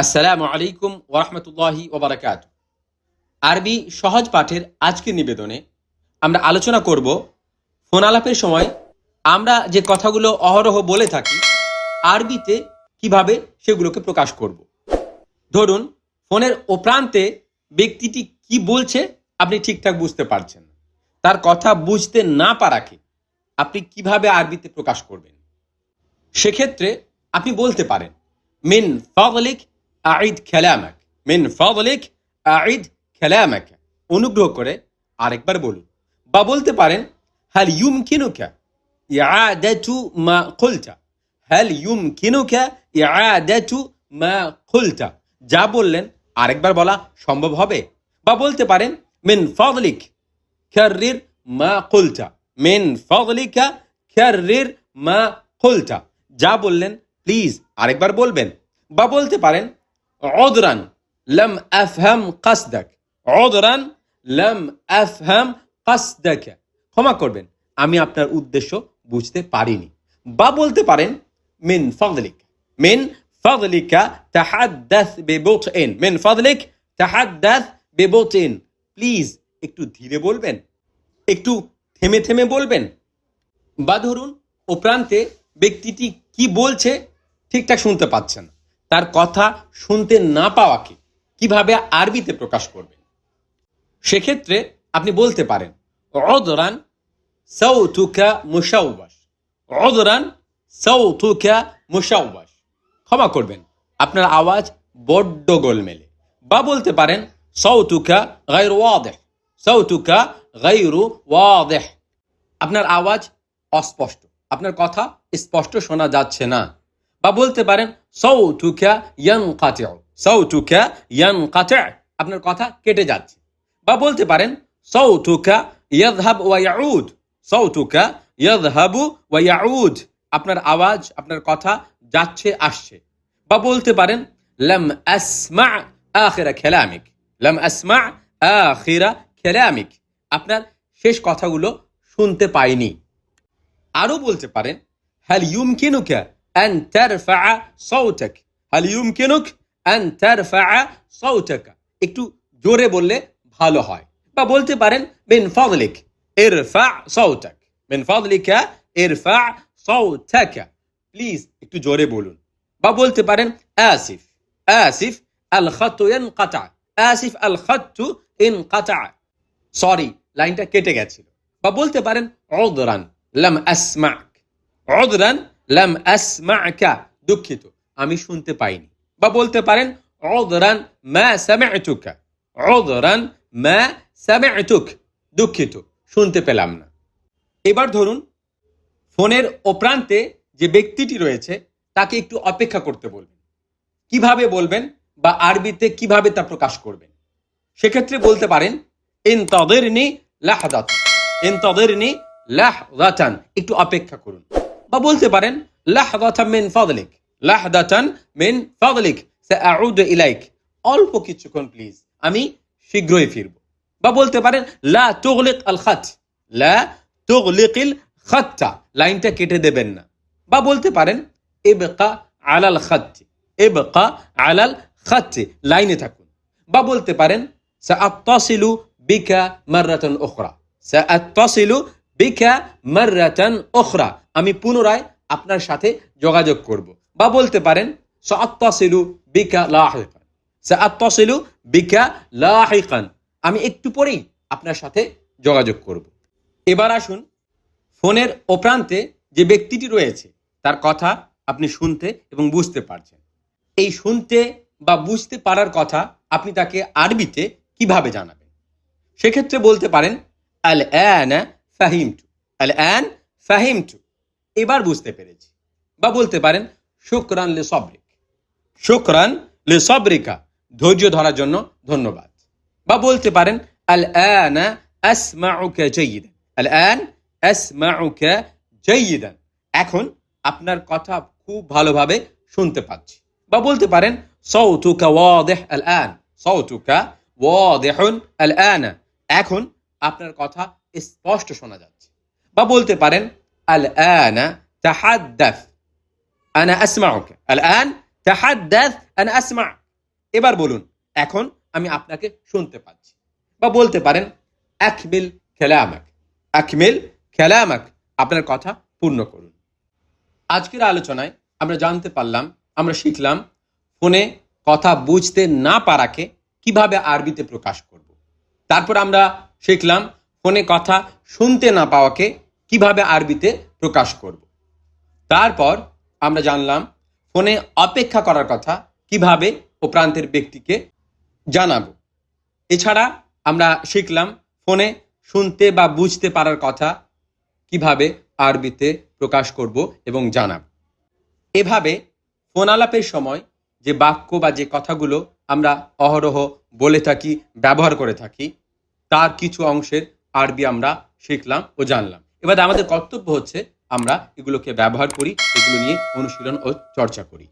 আসসালামু আলাইকুম ওরহমতুল্লাহি ওবরাকাত আরবি সহজ পাঠের আজকের নিবেদনে আমরা আলোচনা করব ফোন আলাপের সময় আমরা যে কথাগুলো অহরহ বলে থাকি, আরবিতে কীভাবে সেগুলোকে প্রকাশ করব। ধরুন, ফোনের ও প্রান্তে ব্যক্তিটি কি বলছে আপনি ঠিকঠাক বুঝতে পারছেন তার কথা বুঝতে না পারাকে আপনি কীভাবে আরবিতে প্রকাশ করবেন? সেক্ষেত্রে আপনি বলতে পারেন, মিন ফগলিক আইদ খেলামাক মিন ফদলিক আইদ খেলামাক অনুগ্রহ করে আরেকবার বলুন। বা বলতে পারেন, হাল ইউম কিনুকা ইয়াদাতু মা কুলতা? হাল ইউম কিনুকা ইয়াদাতু মা কুলতা? যা বললেন আরেকবার বলা সম্ভব হবে। বা বলতে পারেন, মিন ফদলিক খেরির মা কুলতা। মিন ফদলিকা খেরির মা কুলতা। যা বললেন, প্লিজ আরেকবার বলবেন। বা বলতে পারেন অদরান লম আফহাম কাসদাক অদরান লম আফহাম কাসদাক ক্ষমা করবেন, আমি আপনার উদ্দেশ্য বুঝতে পারিনি। বা বলতে পারেন, মিন ফাদলিক। মিন ফাদলিকা তাহাদ্দাস বিবুতইন। মিন ফাদলিক তাহাদ্দাস বিবুতইন। প্লিজ, একটু ধীরে বলবেন, একটু থেমে থেমে বলবেন। বা ধরুন, ও প্রান্তে ব্যক্তিটি কি বলছে, ঠিকঠাক শুনতে পাচ্ছেন তার কথা শুনতে না পাওয়াকে কীভাবে আরবিতে প্রকাশ করবেন সেক্ষেত্রে আপনি বলতে পারেন অদরান সৌতুকা মুসাউবাস অদরান সৌতুকা মুসাউবাস ক্ষমা করবেন, আপনার আওয়াজ বড্ড গোলমেলে। বা বলতে পারেন সৌতুকা গাইর ওয়াদেহ। সৌতুকা গাইরু ওয়াদেহ। আপনার আওয়াজ অস্পষ্ট। আপনার কথা স্পষ্ট শোনা যাচ্ছে না। বা বলতে পারেন সৌথুকা ইয়াং কাতে সৌথুকা ইয়ং কাতে আপনার কথা কেটে যাচ্ছে। বা বলতে পারেন সৌথুকা ইয়াদহাব ওয়াউদ সৌথুকা ইয়াদহাবু ওয়াউদ আপনার আওয়াজ, আপনার কথা যাচ্ছে, আসছে। বা বলতে পারেন, লাম আসমা আখেরা খেলামিক লাম আসমা আখেরা খেলামিক আপনার শেষ কথাগুলো শুনতে পাইনি। আরও বলতে পারেন হ্যাল ইউম ইউমকিনুকা أن ترفع صوتك هل يمكنك أن ترفع صوتك একটু জোরে বললে ভালো হয় বা বলতে পারেন من فضلك ارفع صوتك من فضلك ارفع صوتك প্লিজ একটু জোরে বলুন বা বলতে পারেন آسف آسف الخط ينقطع آسف الخط انقطع সরি লাইনটা কেটে গেছিল বা বলতে পারেন অদরান লাম আসমাক অদরান লাম আসমাকা দুঃখিত, আমি শুনতে পাইনি। বা বলতে পারেন অদরান মা অদরান মা দুঃখিত, শুনতে পেলাম না। এবার ধরুন, ফোনের ওপ্রান্তে যে ব্যক্তিটি রয়েছে, তাকে একটু অপেক্ষা করতে বলবেন। কীভাবে বলবেন বা আরবিতে কীভাবে তা প্রকাশ করবেন? সেক্ষেত্রে বলতে পারেন, ইনতাদিরনি লাহদাত ইনতাদিরনি লাহদাতান, একটু অপেক্ষা করুন। বা বলতে পারেন, লাহদাতান মিন ফাদলিক, লাহদাতান মিন ফাদলিক, সাআউদু ইলাইক। অল্প কিছুক্ষণ প্লিজ আমি শীঘ্রই ফিরব। বা বলতে পারেন, লা তুগলিক আল খাত, লা তুগলিকিল খাতটা লাইনটা কেটে দেবেন না। বা বলতে পারেন এবকা আলাল খাত্তি এবকা আলাল খাত্তি লাইনে থাকুন। বা বলতে পারেন, সাআত্তাসিলু বিকা মাররাতান উখরা। সাআত্তাসিলু বিকা মাররাতান ওখরা আমি পুনরায় আপনার সাথে যোগাযোগ করব। বা বলতে পারেন আমি একটু পরেই আপনার সাথে যোগাযোগ করব। এবার আসুন, ফোনের ওপ্রান্তে যে ব্যক্তিটি রয়েছে, তার কথা আপনি শুনতে এবং বুঝতে পারছেন। এই শুনতে বা বুঝতে পারার কথা আপনি তাকে আরবিতে কীভাবে জানাবেন? সেক্ষেত্রে বলতে পারেন Al an Fahim two Al an Fahim two এবার বুঝতে পেরেছি। বা বলতে পারেন, শুক্রান লে সব্রিক। শুক্রান লে সব্রিকা। ধৈর্য ধরার জন্য ধন্যবাদ। বা বলতে পারেন আল আন আসমাউকা জয়িদান আল আন আসমাউকা জয়িদান এখন আপনার কথা খুব ভালোভাবে শুনতে পাচ্ছি। বা বলতে পারেন সৌতুকা ওয়াদেহ আল আন সৌতুকা ওয়াদেহুন আল আন এখন আপনার কথা স্পষ্ট শোনা যাচ্ছে। বা বলতে পারেন আল আনা তাহাদ্দাস আনা আসমাউকে আল আন তাহাদ্দাস আনা আসমা এবার বলুন, এখন আমি আপনাকে শুনতে পাচ্ছি বা বলতে পারেন, আকমিল খেলামাক আকমিল খেলামাক। আপনার কথা পূর্ণ করুন। আজকের আলোচনায় আমরা জানতে পারলাম, আমরা শিখলাম ফোনে কথা বুঝতে না পারাকে কীভাবে আরবিতে প্রকাশ করব। তারপর আমরা শিখলাম ফোনে কথা শুনতে না পাওয়াকে কীভাবে আরবিতে প্রকাশ করব। তারপর আমরা জানলাম, ফোনে অপেক্ষা করার কথা, কীভাবে ও প্রান্তের ব্যক্তিকে জানাব। এছাড়া আমরা শিখলাম, ফোনে শুনতে বা বুঝতে পারার কথা, কীভাবে আরবিতে প্রকাশ করব এবং জানাব। এভাবে ফোন আলাপের সময় যে বাক্য বা যে কথাগুলো আমরা অহরহ বলে থাকি, ব্যবহার করে থাকি, তার কিছু অংশের আরবি আমরা শিখলাম ও জানলাম। এবার আমাদের কর্তব্য হচ্ছে আমরা এগুলোকে ব্যবহার করি এগুলো নিয়ে অনুশীলন ও চর্চা করি।